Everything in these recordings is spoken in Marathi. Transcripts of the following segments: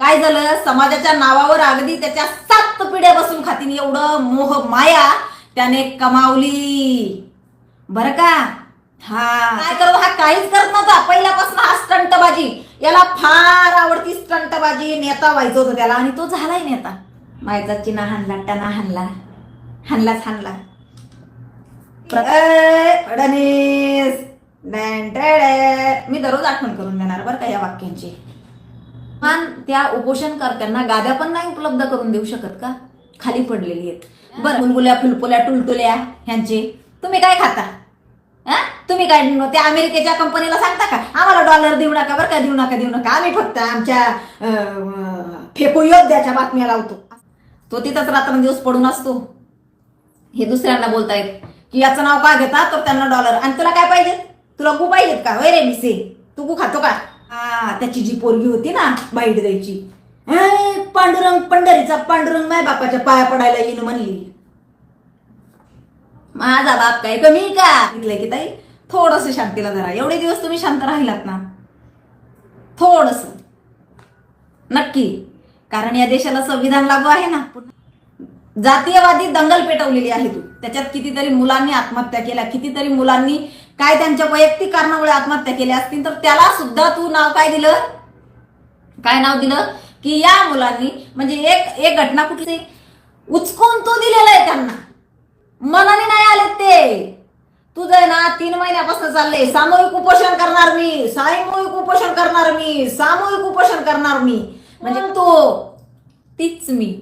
काय झालं? समाजाच्या नावावर अगदी त्याच्या सात पिढ्या बसून खातीन एवढं मोह माया त्याने कमावली. बर का? हा. काय करू? हा काहीच करत नव्हता. पहिल्यापासून हा स्टंटबाजी. याला फार आवडती स्टंटबाजी नेता व्हायचं होतं त्याला. आणि तो झालाय नेता. मायचा चिना हाणला टना हाणला. हाणलाच हाणला. फडणीस. मी दररोज आठवण करून देणार बरं का या वाक्यांची. किमान त्या उपोषणकर्त्यांना गाद्या पण नाही उपलब्ध करून देऊ शकत का? खाली पडलेली आहेत. बरं बुलबुल्या फुलपुल्या टुलटुल्या ह्यांचे. तुम्ही काय खाता? हा? तुम्ही काय त्या अमेरिकेच्या कंपनीला सांगता का? आम्हाला डॉलर देऊ नका बरं का? देऊ नका देऊ नका. आम्ही फक्त आमच्या फेकू योद्ध्याच्या बातम्या लावतो. तो तिथंच रात्रंदिवस पडून असतो. हे दुसऱ्यांना बोलतायत की याचं नाव का घेता? तर त्यांना डॉलर आणि तुला काय पाहिजे? तुला गु पाहिजेत का? वय रे मिसे. तू गु खातो का? हा त्याची जी पोरगी होती ना बाईट द्यायची. पांडुरंग पंढरीचा पांडुरंग माय बापाच्या पाया पडायला येईन म्हणली. माझा बाप काय कमी का? म्हटलंय की ताई थोडस शांतीला धरा. एवढे दिवस तुम्ही शांत राहिलात ना. थोडस. नक्की. कारण या देशाला संविधान लागू आहे ना. जातीयवादी दंगल पेटवलेली आहे तू. त्याच्यात कितीतरी मुलांनी आत्महत्या केल्या कितीतरी मुलांनी काय त्यांच्या वैयक्तिक कारणामुळे आत्महत्या केल्या असतील तर त्याला सुद्धा तू नाव काय दिलं? काय नाव दिलं? की या मुलांनी म्हणजे एक एक घटना कुठली? उचकून तो दिलेला आहे त्यांना. मनाने नाही आले ते. तुझं आहे ना तीन महिन्यापासून चाललंय. सामूहिक उपोषण करणार मी. सामूहिक उपोषण करणार मी. सामूहिक उपोषण करणार मी. म्हणजे तो तीच मी.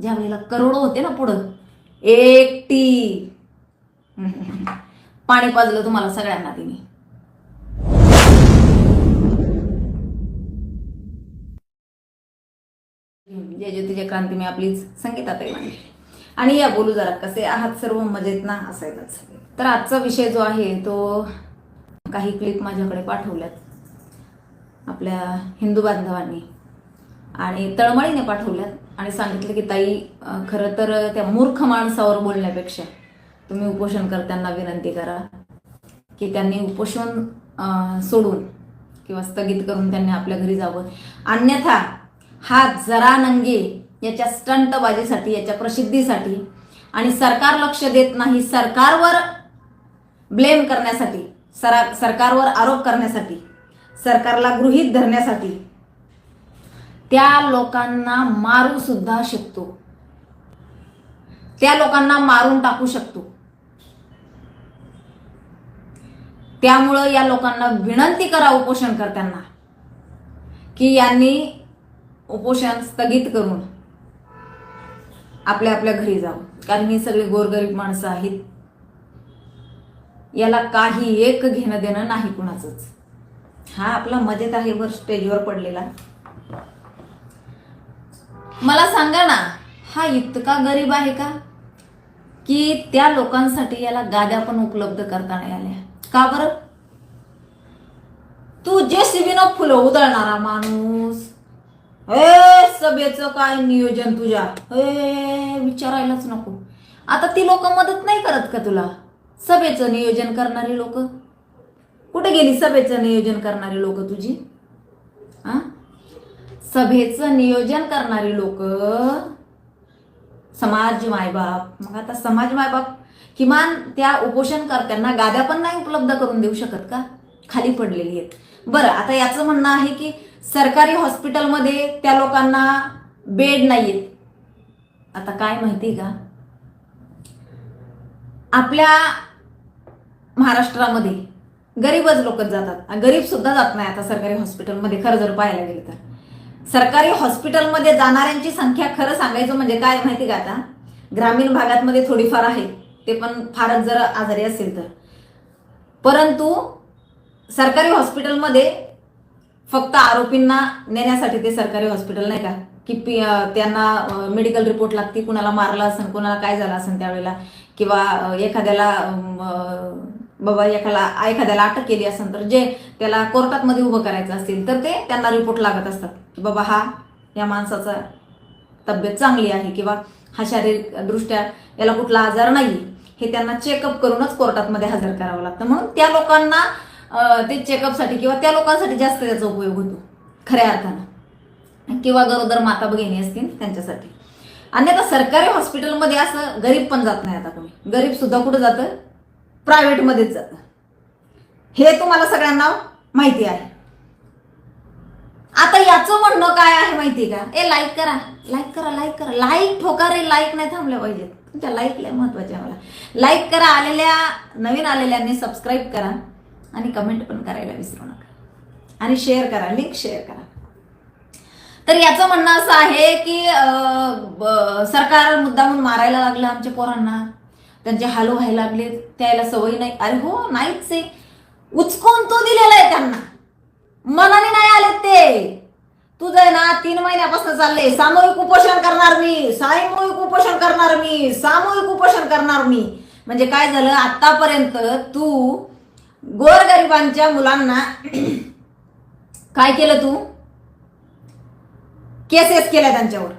ज्या वेळेला करोडो होते ना पुढं. एकटी. पाणी पाजलं तुम्हाला सगळ्यांना तिने. जय ज्योती जय क्रांती मी आपलीच संगीताताई आणि या बोलू जरा कसे आहात सर्व मजेत ना? असायलाच तर आजचा विषय जो आहे तो काही क्लिप माझ्याकडे पाठवल्यात. आपल्या हिंदू बांधवांनी. आणि तळमळीने पाठवल्यात. आणि सांगितलं की ताई खरं तर त्या मूर्ख माणसावर बोलण्यापेक्षा तुम्ही उपोषणकर्त्यांना विनंती करा की त्यांनी उपोषण अं, सोडून किंवा स्थगित करून त्यांनी आपल्या घरी जावं. अन्यथा हा जरा नंगे याच्या स्टंटबाजीसाठी याच्या प्रसिद्धीसाठी आणि सरकार लक्ष देत नाही सरकारवर ब्लेम करण्यासाठी सरा सरकारवर आरोप करण्यासाठी सरकारला गृहीत धरण्यासाठी त्या लोकांना मारू सुद्धा शकतो. त्या लोकांना मारून टाकू शकतो. त्यामुळं या लोकांना विनंती करा उपोषण करताना की यांनी उपोषण स्थगित करून आपल्या आपल्या घरी जावं. कारण ही सगळी गोरगरीब माणसं आहेत. याला काही एक घेणं देणं नाही कुणाचंच. हा आपला मजेत आहे वर स्टेजवर पडलेला. मला सांगा ना हा इतका गरीब आहे का? की त्या लोकांसाठी याला गाद्या पण उपलब्ध करता नाही आल्या. का बरं? तू जे न फुलं उधळणारा माणूस. हे सभेचं काय नियोजन तुझ्या? हे विचारायलाच नको. आता ती लोक मदत नाही करत का तुला? सभेचं नियोजन करणारी लोक? कुठे गेली सभेचं नियोजन करणारी लोक तुझी? हा सभेचं नियोजन करणारी लोक समाज मायबाप. मग आता समाज मायबाप किमान त्या उपोषणकर्त्यांना गाद्या पण नाही उपलब्ध करून देऊ शकत का? खाली पडलेली आहेत. बरं आता याचं म्हणणं आहे की सरकारी हॉस्पिटलमध्ये त्या लोकांना बेड नाहीयेत आता काय माहिती का? आपल्या महाराष्ट्रामध्ये गरीबच लोक जातात. गरीब सुद्धा जात नाही आता सरकारी हॉस्पिटलमध्ये खरं जर पाहायला गेलं तर. सरकारी हॉस्पिटलमध्ये जाणाऱ्यांची संख्या खरं सांगायचं म्हणजे काय माहिती का आता? ग्रामीण भागातमध्ये थोडीफार आहे. ते पण फारच जर आजारी असेल तर. परंतु सरकारी हॉस्पिटलमध्ये फक्त आरोपींना नेण्यासाठी ते सरकारी हॉस्पिटल नाही का? की पी त्यांना मेडिकल रिपोर्ट लागते कुणाला मारला असेल कुणाला काय झालं असेल त्यावेळेला? किंवा एखाद्याला बाबा एखाला एखाद्याला अटक केली असेल तर जे त्याला कोर्टात मध्ये उभं करायचं असेल तर ते त्यांना रिपोर्ट लागत असतात. की बाबा हा या माणसाचा तब्येत चांगली आहे किंवा हा शारीरिकदृष्ट्या याला कुठला आजार नाही हे त्यांना चेकअप करूनच कोर्टातमध्ये हजर करावं लागतं. म्हणून त्या लोकांना ते चेकअपसाठी किंवा त्या लोकांसाठी जास्त त्याचा उपयोग होतो. खऱ्या अर्थानं. किंवा गरोदर माता भगिनी असतील त्यांच्यासाठी. अन्यथा सरकारी हॉस्पिटलमध्ये असं गरीब पण जात नाही आता तुम्ही गरीब सुद्धा कुठं जातं? प्रायव्हेटमध्येच जातं. हे तुम्हाला सगळ्यांना माहिती आहे. आता याचं म्हणणं काय आहे माहिती का? ए लाईक करा. लाईक करा लाईक करा. लाईक ठोका रे लाईक नाही थांबल्या पाहिजेत तुमच्या लाईक लय महत्त्वाचे आहे मला. लाईक करा आलेल्या नवीन आलेल्यांनी सबस्क्राईब करा आणि कमेंट पण करायला विसरू नका. आणि शेअर करा लिंक शेअर करा. तर याचं म्हणणं असं आहे की सरकार मुद्दामून मारायला लागलं आमच्या पोरांना. त्यांचे हाल व्हायला लागले त्याला सवय नाही. अरे हो नाहीच आहे. उचकून तो दिलेला आहे त्यांना. मनाने नाही आले ते. तुझं आहे ना तीन महिन्यापासून चाललंय. सामूहिक उपोषण करणार मी. सामूहिक उपोषण करणार मी. सामूहिक उपोषण करणार मी. म्हणजे काय झालं? आतापर्यंत तू गोरगरिबांच्या मुलांना काय केलं तू? केसेस केल्या त्यांच्यावर.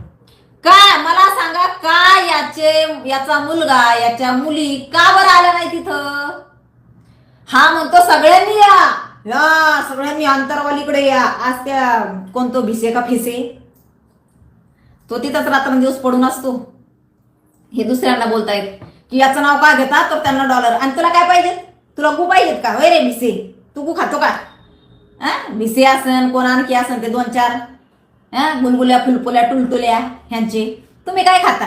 काय मला सांगा का याचे याचा मुलगा याच्या मुली का बरं आल्या नाही तिथं? हा म्हणतो सगळ्यांनी या. या सगळ्यांनी अंतरवालीकडे या. आज त्या कोणतो भिसे का फिसे? तो तिथंच रात्रंदिवस पडून असतो. हे दुसऱ्यांना बोलतायत की याचं नाव का घेतात तर त्यांना डॉलर आणि तुला काय पाहिजेत तुला गु पाहिजेत का? वय रे भिसे. तू गु खातो का? हा भिसे असन कोण आणखी असन ते दोन चार. हा गुलगुल्या फुलपुल्या टुलटुल्या ह्यांचे. तुम्ही काय खाता?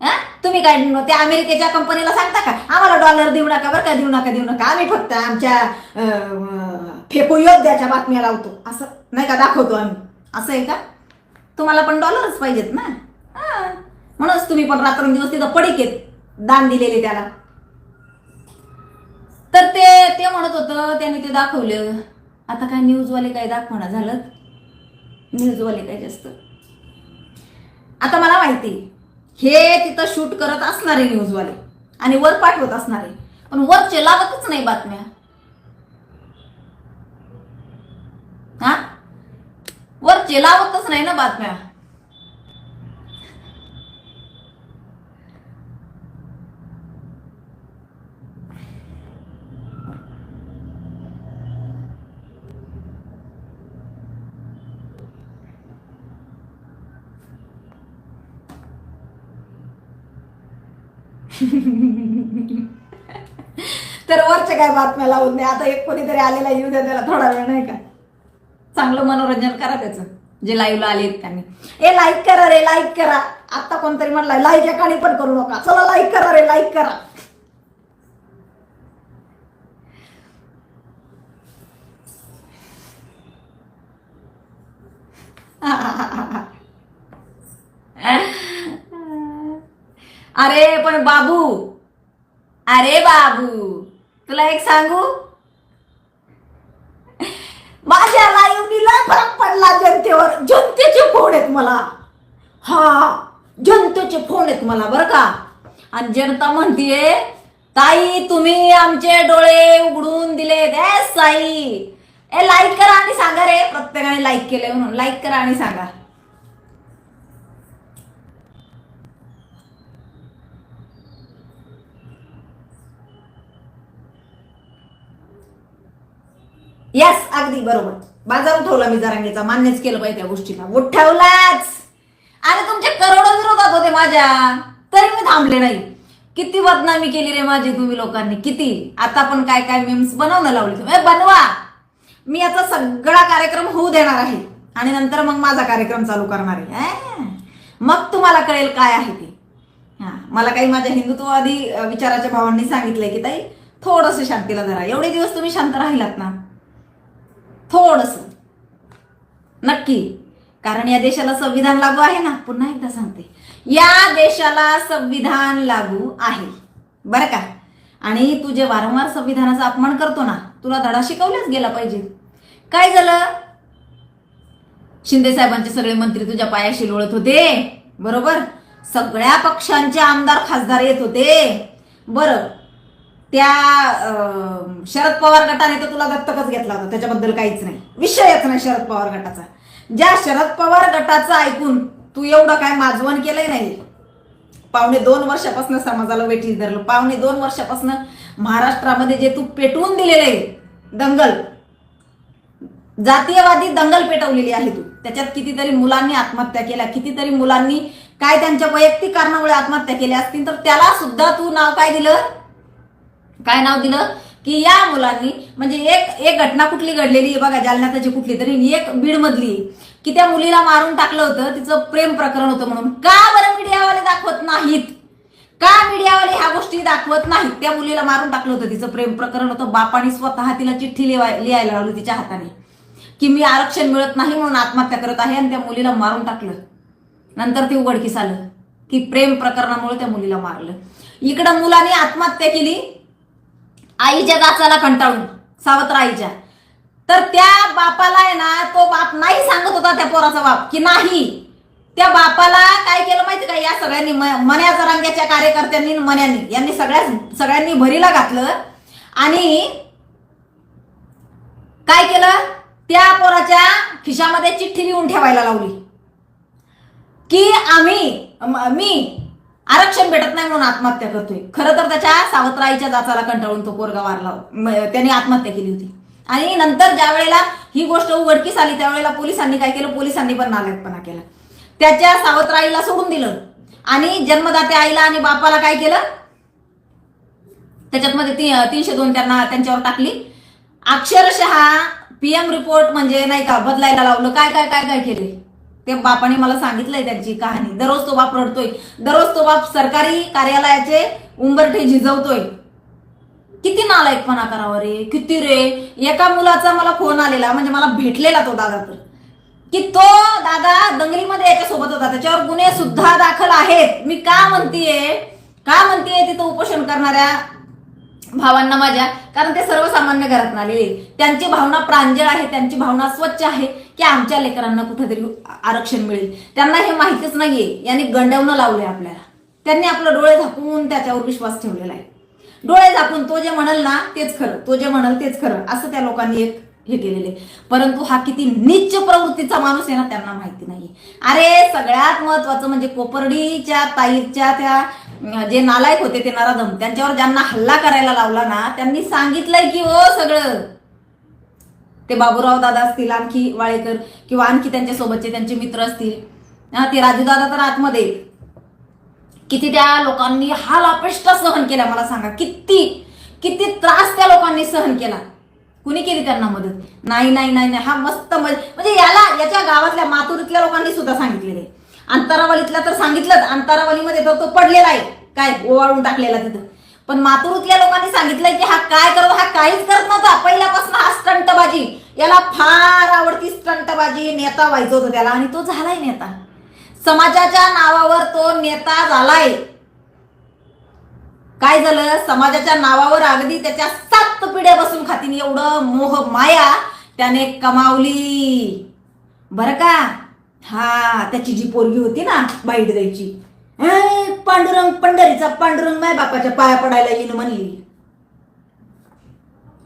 हा तुम्ही काय त्या अमेरिकेच्या कंपनीला सांगता का? आम्हाला डॉलर देऊ नका बरं का? देऊ नका देऊ नका. आम्ही फक्त आमच्या फेकू योद्ध्याच्या बातम्या लावतो. असं नाही का? दाखवतो आम्ही. असं आहे का? तुम्हाला पण डॉलरच पाहिजेत ना? म्हणूनच तुम्ही पण रात्रंदिवस तिथं पडीक आहेत दान दिलेले त्याला. तर ते ते म्हणत होतं त्याने ते दाखवलं. आता काय न्यूजवाले काय दाखवणं झालं? न्यूजवाले काय जास्त? आता मला माहिती हे तिथं शूट करत असणारे न्यूजवाले आणि वर पाठवत असणारे. पण वरचे लागतच नाही बातम्या. हा? वरचे लावतच नाही ना बातम्या. तर वरचे काय बातम्या लावून नाही. आता एक कोणीतरी आलेला येऊ द्या त्याला थोडा वेळ नाही का? चांगलं मनोरंजन करा त्याचं. जे लाईव्हला आले त्यांनी. ए लाईक करा रे लाईक करा. आता कोणतरी म्हटलं लाईक एकाने पण करू नका. चला लाईक करा रे लाईक करा. अरे पण बाबू. अरे बाबू. तुला एक सांगू? माझ्या लाईव्हनीला फरक पडला जनतेवर. जनतेचे फोन आहेत मला. हा जनतेचे फोन आहेत मला बरं का? आणि जनता म्हणतीये ताई तुम्ही आमचे डोळे उघडून दिले ए साई. ए लाईक करा आणि सांगा रे. प्रत्येकाने लाईक केले म्हणून. लाईक करा आणि सांगा. यस अगदी बरोबर. बाजार उठवला मी जरांगीचा. मान्यच केलं पाहिजे त्या गोष्टीला. उठवलाच. आणि तुमचे करोडो विरोधात होते माझ्या. तरी मी थांबले नाही. किती बदनामी केली रे माझी तुम्ही लोकांनी. किती? आता पण काय काय मेम्स बनवणं लावले तुम्ही. बनवा. मी आता सगळा कार्यक्रम होऊ देणार आहे. आणि नंतर मग माझा कार्यक्रम चालू करणार आहे. मग तुम्हाला कळेल काय आहे ते. हा मला काही माझ्या हिंदुत्ववादी विचाराच्या भावांनी सांगितलंय की ताई थोडस शांतीला धरा. एवढे दिवस तुम्ही शांत राहिलात ना. थोडस. नक्की. कारण या देशाला संविधान लागू आहे ना? पुन्हा एकदा सांगते. या देशाला संविधान लागू आहे. बरं का? आणि तू जे वारंवार संविधानाचा अपमान करतो ना तुला धडा शिकवलाच गेला पाहिजे. काय झालं? शिंदे साहेबांचे सगळे मंत्री तुझ्या पायाशी लोळत होते. बरोबर? सगळ्या पक्षांचे आमदार खासदार येत होते. बरं. त्या अं, शरद पवार गटाने तर तुला दत्तकच घेतला होता त्याच्याबद्दल काहीच नाही. विषयच नाही शरद पवार गटाचा. ज्या शरद पवार गटाचं ऐकून तू एवढं काय माजवण केलंय नाही. पावणे दोन वर्षापासून समाजाला वेठीस धरलं. पावणे दोन वर्षापासून महाराष्ट्रामध्ये जे तू पेटवून दिलेलं आहे दंगल जातीयवादी दंगल पेटवलेली आहे तू. त्याच्यात कितीतरी मुलांनी आत्महत्या केल्या कितीतरी मुलांनी काय त्यांच्या वैयक्तिक कारणामुळे आत्महत्या केल्या असतील तर त्याला सुद्धा तू नाव काय दिलं? काय नाव दिलं? की या मुलांनी म्हणजे एक एक घटना कुठली घडलेली? आहे बघा जालन्यातची कुठली तरी एक बीड मधली की त्या मुलीला मारून टाकलं होतं तिचं प्रेम प्रकरण होतं म्हणून. का बरं मीडियावाले दाखवत नाहीत? का मीडियावाले ह्या गोष्टी दाखवत नाहीत? त्या मुलीला मारून टाकलं होतं तिचं प्रेम प्रकरण होतं. बापाने स्वतः तिला चिठ्ठी लिहायला लावली तिच्या हाताने. की मी आरक्षण मिळत नाही म्हणून आत्महत्या करत आहे आणि त्या मुलीला मारून टाकलं. नंतर ते उघडकीस आलं. की प्रेम प्रकरणामुळे त्या मुलीला मारलं. इकडं मुलाने आत्महत्या केली आईच्या दाचाला कंटाळून सावत्र आईच्या तर त्या बापाला आहे ना तो बाप नाही सांगत होता त्या पोराचा बाप की नाही. त्या बापाला काय केलं माहिती का? या सगळ्यांनी म- मन्याचा कार्यकर्त्यांनी मन्यानी मन्यांनी यांनी सगळ्या सगळ्यांनी भरीला घातलं. आणि काय केलं? त्या पोराच्या खिशामध्ये चिठ्ठी लिहून ठेवायला लावली. की आम्ही मी आरक्षण भेटत नाही म्हणून आत्महत्या करतोय. खरं तर त्याच्या सावत्राईच्या जाचाला कंटाळून तो पोरगा वारला. त्यांनी त्याने आत्महत्या केली होती. आणि नंतर ज्या वेळेला ही गोष्ट उघडकीस आली त्यावेळेला पोलिसांनी काय केलं? पोलिसांनी पण नालायकपणा केला. त्याच्या सावत्राईला सोडून दिलं. आणि जन्मदात्या आईला आणि बापाला काय केलं? त्याच्यात मध्ये ती तीनशे दोन त्यांना त्यांच्यावर टाकली. अक्षरशः पीएम रिपोर्ट म्हणजे नाही का बदलायला लावलं. काय काय काय काय केले? ते बापाने मला सांगितलंय त्यांची कहाणी. दररोज तो बाप रडतोय. दररोज तो बाप सरकारी कार्यालयाचे उंबरठे झिजवतोय. किती नालायकपणा करावा रे? किती रे? एका मुलाचा मला फोन आलेला म्हणजे मला भेटलेला तो दादा तर. की तो दादा दंगलीमध्ये याच्यासोबत होता. त्याच्यावर गुन्हे सुद्धा दाखल आहेत. मी का म्हणतीये? का म्हणतीये तिथं उपोषण करणाऱ्या भावांना माझ्या कारण ते सर्वसामान्य घरात आलेले त्यांची भावना प्रांजळ आहे त्यांची भावना स्वच्छ आहे की आमच्या लेकरांना कुठेतरी आरक्षण मिळेल. त्यांना हे माहितीच नाहीये. यांनी गंडवणं लावलंय आपल्याला. त्यांनी आपलं डोळे झाकून त्याच्यावर विश्वास ठेवलेला आहे. डोळे झाकून तो जे म्हणल ना तेच खरं. तो जे म्हणल तेच खरं. असं त्या लोकांनी एक हे केलेले परंतु हा किती नीच प्रवृत्तीचा माणूस आहे ना त्यांना माहिती नाही अरे सगळ्यात महत्वाचं म्हणजे कोपर्डीच्या ताईच्या त्या जे नालायक होते ते नराधम त्यांच्यावर ज्यांना हल्ला करायला लावला ना त्यांनी सांगितलंय की ओ सगळं. ते बाबूराव दादा असतील आणखी वाळेकर किंवा आणखी त्यांच्या सोबतचे त्यांचे मित्र असतील. ते राजूदादा तर आतमध्ये. आहेत. किती त्या लोकांनी हाल अपेष्टा सहन केला मला सांगा. किती किती त्रास त्या लोकांनी सहन केला. कुणी केली त्यांना मदत? नाही नाही नाही नाही. हा मस्त म्हणजे याला याच्या गावातल्या मातुरीतल्या लोकांनी सुद्धा सांगितलेले आहे तर सांगितलंच अंतरावलीमध्ये तर तो पडलेला आहे. काय ओवाळून टाकलेला तिथं. पण मातुरीतल्या लोकांनी सांगितलंय की हा काय करतो हा काहीच करत नव्हता. पहिल्यापासून हा स्टंटबाजी. याला फार आवडती स्टंटबाजी. नेता व्हायचं होतं त्याला आणि तो झालाय नेता. समाजाच्या नावावर तो नेता झालाय. काय झालं? समाजाच्या नावावर अगदी त्याच्या सात पिढ्या बसून खातीन एवढं मोह माया त्याने कमावली. बर का? हा त्याची जी पोरगी होती ना बाईट द्यायची. पांडुरंग पंढरीचा पांडुरंग माय बापाच्या पाया पडायला येईन म्हणली.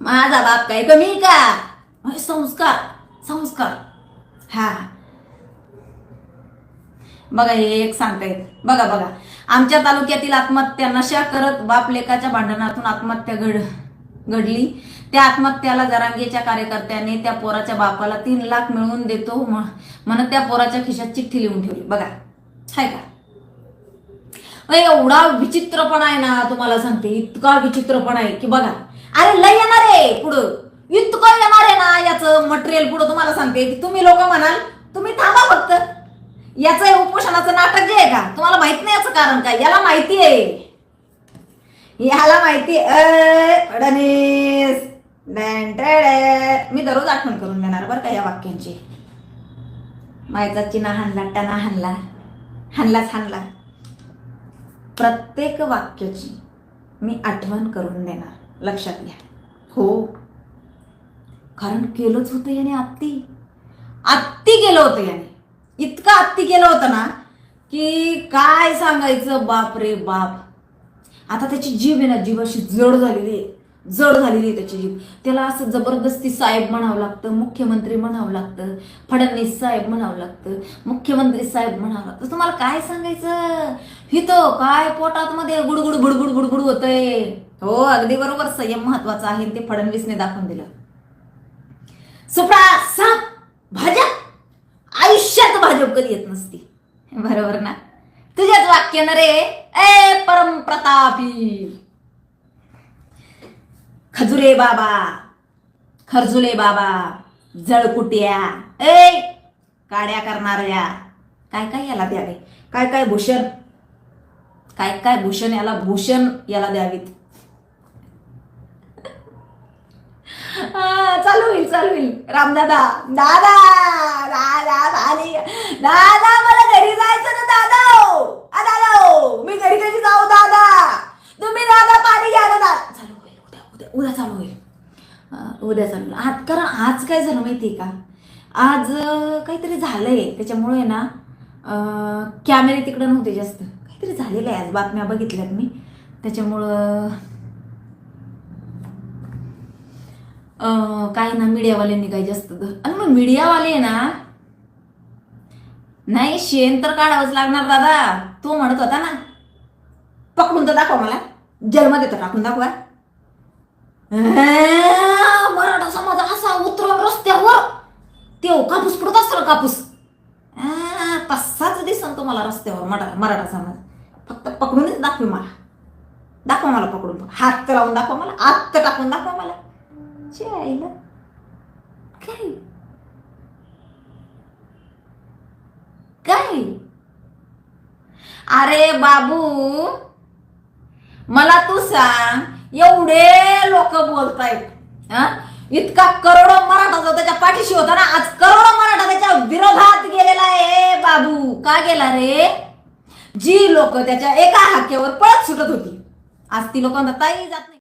माझा बाप काय कमी आहे का? संस्कार संस्कार. हा. बघा हे एक सांगतायत. बघा बघा. आमच्या तालुक्यातील आत्महत्या नशा करत बाप लेकाच्या भांडणातून आत्महत्या घड घडली. त्या आत्महत्याला जरांगीच्या कार्यकर्त्याने त्या पोराच्या बापाला तीन लाख मिळवून देतो म्हणत त्या पोराच्या खिशात चिठ्ठी लिहून ठेवली. बघा. हाय का? एवढा विचित्रपणा आहे ना तुम्हाला सांगते. इतका विचित्रपणा आहे की बघा. अरे लय येणार आहे पुढं. इतकं येणार आहे ना याचं मटेरियल पुढं तुम्हाला सांगते. की तुम्ही लोक म्हणाल तुम्ही थांबा फक्त. याचं उपोषणाचं नाटक जे आहे का? तुम्हाला माहीत नाही याचं कारण काय? याला माहिती आहे. याला माहिती अय, मी दररोज आठवण करून देणार बरं का या वाक्यांची. मायचा चिना हाणला टना हाणला. हाणलाच हाणला. प्रत्येक वाक्याची मी आठवण करून देणार. लक्षात घ्या. हो. कारण केलंच होतं याने आत्ती. आत्ती केलं होतं याने. इतकं आत्ती केलं होतं ना की काय सांगायचं? बाप रे बाप. आता त्याची जीभ आहे ना जीभ अशी जड झालेली आहे. जड झालेली आहे त्याची जीभ. त्याला असं जबरदस्ती साहेब म्हणावं लागतं मुख्यमंत्री म्हणावं लागतं फडणवीस साहेब म्हणावं लागतं मुख्यमंत्री साहेब म्हणावं लागतं. तुम्हाला काय सांगायचं? हिथं काय पोटात मध्ये गुडगुड गुडगुड गुडगुड होतंय? हो अगदी बरोबर. संयम महत्त्वाचा आहे ते फडणवीसने दाखवून दिलं. सुप्रा साप भाज्या भाजप कधी येत नसती. बरोबर ना? तुझ्याच वाक्य ना रे. ए परम प्रतापी. खजुरे बाबा. खरजुले बाबा. जळकुट्या. ए काड्या करणाऱ्या. काय काय याला द्यावे? काय काय भूषण? काय काय भूषण याला? भूषण याला द्यावीत. हा, चालू होईल चालू होईल. रामदादा. दादा दादा. दादा मला घरी जायचं ना दादा. हो. मी घरी कशी जाऊ दादा? तुम्ही दादा पाणी घ्या दादा. चालू होईल उद्या उद्या उद्या चालू होईल. उद्या चालू आज कारण आज काय झालं माहिती का? आज काहीतरी झालंय. त्याच्यामुळे ना कॅमेरे तिकडे नव्हते जास्त. काहीतरी झालेलं आहे आज. बातम्या बघितल्यात मी. त्याच्यामुळं काय ना मीडियावाल्यांनी काही जास्त आणि मग मीडियावाले ना नाही शेण तर काढावंच लागणार दादा. तो म्हणत होता ना. पकडून तर दाखवा मला. जन्म देतो टाकून दाखवा. मराठा समाज असा उतरव रस्त्यावर. ते हो कापूस पडत असतो ना कापूस. तसाच दिसन तुम्हाला रस्त्यावर मरा मराठा समाज. फक्त पकडूनच दाखवी मला. दाखवा मला पकडून. हात तर लावून दाखवा मला. आत तर टाकून दाखवा मला. आईला काय? काय अरे बाबू मला तू सांग एवढे लोक बोलतायत हा? इतका करोडो मराठा त्याच्या पाठीशी होता ना आज करोडो मराठा त्याच्या विरोधात गेलेला आहे बाबू. का गेला रे? जी लोक त्याच्या एका हाकेवर पळत सुटत होती. आज ती लोकांना ताई जात नाही.